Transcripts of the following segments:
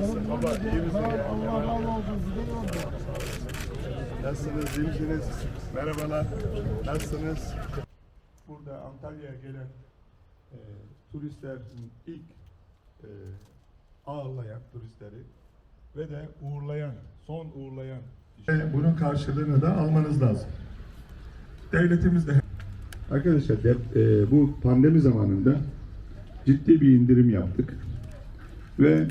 Nasılsın baba? İyi misin? Allah razı olsun. Güzel oldu. Nasılsınız? İyi misiniz? Merhabalar. Nasılsınız? Burada Antalya'ya gelen e, turistlerin ilk e, ağırlayan turistleri ve de uğurlayan, son uğurlayan. İşte bunun karşılığını da almanız lazım. Devletimiz de Arkadaşlar dep- e, bu pandemi zamanında ciddi bir indirim yaptık ve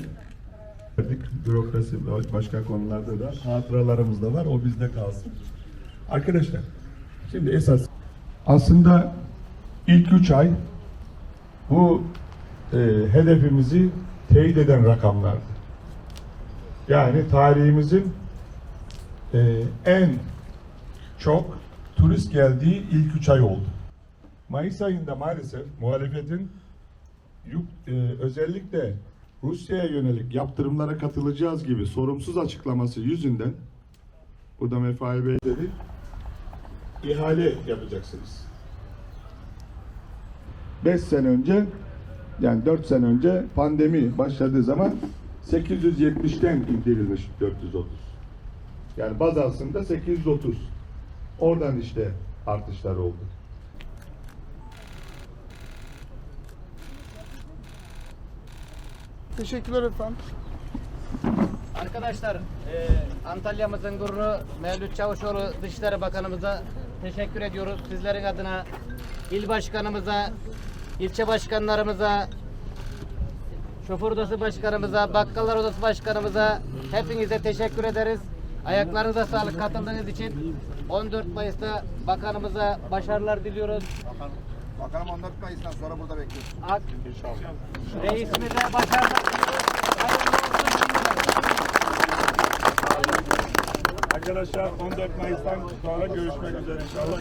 bürokrasi ve başka konularda da hatıralarımız da var. O bizde kalsın. Arkadaşlar şimdi esas aslında ilk üç ay bu e, hedefimizi teyit eden rakamlardı. Yani tarihimizin e, en çok turist geldiği ilk üç ay oldu. Mayıs ayında maalesef muhalefetin e, özellikle Rusya'ya yönelik yaptırımlara katılacağız gibi sorumsuz açıklaması yüzünden burada Mefai Bey dedi ihale yapacaksınız. 5 sene önce yani 4 sene önce pandemi başladığı zaman 870'ten indirilmiş 430. Yani baz aslında 830. Oradan işte artışlar oldu. Teşekkürler efendim. Arkadaşlar, e, Antalya'mızın gururu Mevlüt Çavuşoğlu Dışişleri Bakanımıza teşekkür ediyoruz. Sizlerin adına il başkanımıza, ilçe başkanlarımıza, şoför odası başkanımıza, bakkallar odası başkanımıza hepinize teşekkür ederiz. Ayaklarınıza sağlık katıldığınız için. 14 Mayıs'ta bakanımıza başarılar diliyoruz. Bakalım 14 Mayıs'tan sonra burada bekliyoruz. Ak Reisimize başarılar. Arkadaşlar 14 Mayıs'tan sonra görüşmek üzere inşallah.